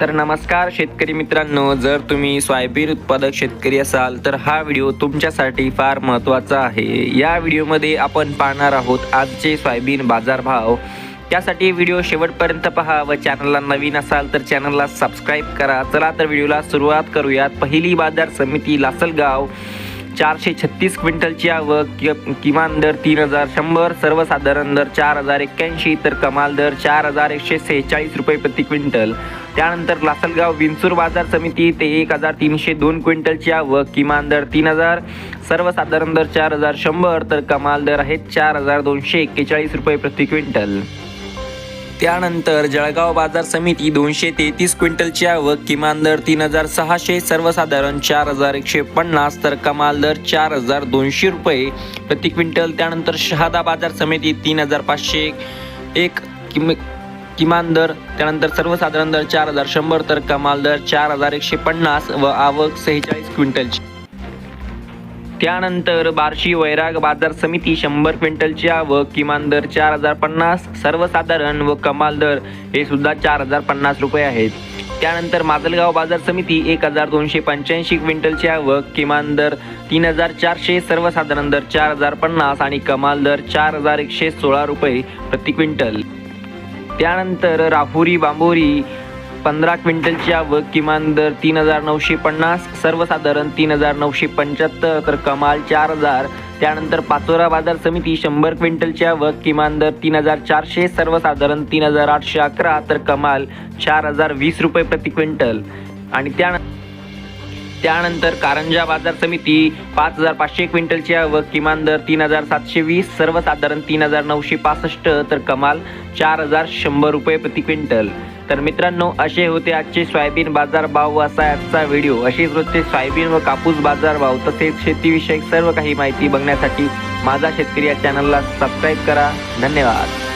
तर नमस्कार शेतकरी मित्रांनो जर तुम्ही सोयाबीन उत्पादक शेतकरी असाल तर हा व्हिडिओ तुमच्यासाठी फार महत्त्वाचा आहे. या व्हिडिओमध्ये आपण पाहणार आहोत आजचे सोयाबीन बाजारभाव. त्यासाठी व्हिडिओ शेवटपर्यंत पहा व चॅनलला नवीन असाल तर चॅनलला सबस्क्राईब करा. चला तर व्हिडिओला सुरुवात करूयात. पहिली बाजार समिती लासलगाव. चारशे छत्तीस क्विंटलची आवक कि- किमान दर तीन हजार शंभर सर्वसाधारण दर चार हजार एक्क्याऐंशी तर कमाल दर चार हजार एकशे सेहेचाळीस रुपये प्रति क्विंटल. त्यानंतर लासलगाव विंचूर बाजार समिती ते एक हजार तीनशे दोन क्विंटलची आवक किमान दर तीन हजार सर्वसाधारण दर चार हजार शंभर तर कमाल दर आहेत चार हजार दोनशे एक्केचाळीस रुपये प्रति क्विंटल. त्यानंतर जळगाव बाजार समिती दोनशे तेहतीस क्विंटलची आवक किमान दर तीन हजार सहाशे सर्वसाधारण चार हजार एकशे पन्नास तर कमाल दर चार हजार दोनशे रुपये. प्रति क्विंटल त्यानंतर शहादा बाजार समिती तीन हजार पाचशे एक किम किमान दर त्यानंतर सर्वसाधारण दर चार हजार शंभर तर कमाल दर चार हजार एकशे पन्नास व आवक सेहेचाळीस क्विंटलची. त्यानंतर बार्शी वैराग बाजार समिती शंभर क्विंटलची आवक किमान दर चार हजार पन्नास सर्वसाधारण व कमाल दर हे सुद्धा चार हजार पन्नास रुपये आहेत. त्यानंतर माजलगाव बाजार समिती एक हजार दोनशे पंच्याऐंशी क्विंटलची आवक किमान दर तीन हजार चारशे सर्वसाधारण दर चार हजार पन्नास आणि कमाल दर चार हजार एकशे सोळा रुपये प्रति क्विंटल. त्यानंतर राहुरी बांबोरी पंधरा क्विंटलची आवक किमान दर तीन हजार नऊशे पन्नास सर्वसाधारण तीन हजार नऊशे पंच्याहत्तर तर कमाल चार हजार. त्यानंतर पाचोरा बाजार समिती शंभर क्विंटलची आवक किमान दर तीन हजार चारशे सर्वसाधारण तीन हजार आठशे अकरा तर कमाल चार हजार वीस रुपये प्रति क्विंटल. आणि त्यानंतर त्यानंतर कारंजा बाजार समिती पाच हजार पाचशे क्विंटलच्या व किमान दर तीन हजार सातशे वीस सर्वसाधारण तीन हजार नऊशे पासष्ट तर कमाल चार हजार शंभर रुपये प्रति क्विंटल. तर मित्रांनो असे होते आजचे सोयाबीन बाजार भाव व असा आजचा व्हिडिओ. असेच रोजचे सोयाबीन व कापूस बाजार भाव तसेच शेतीविषयक सर्व काही माहिती बघण्यासाठी माझा शेतकरी या चॅनलला सबस्क्राईब करा. धन्यवाद.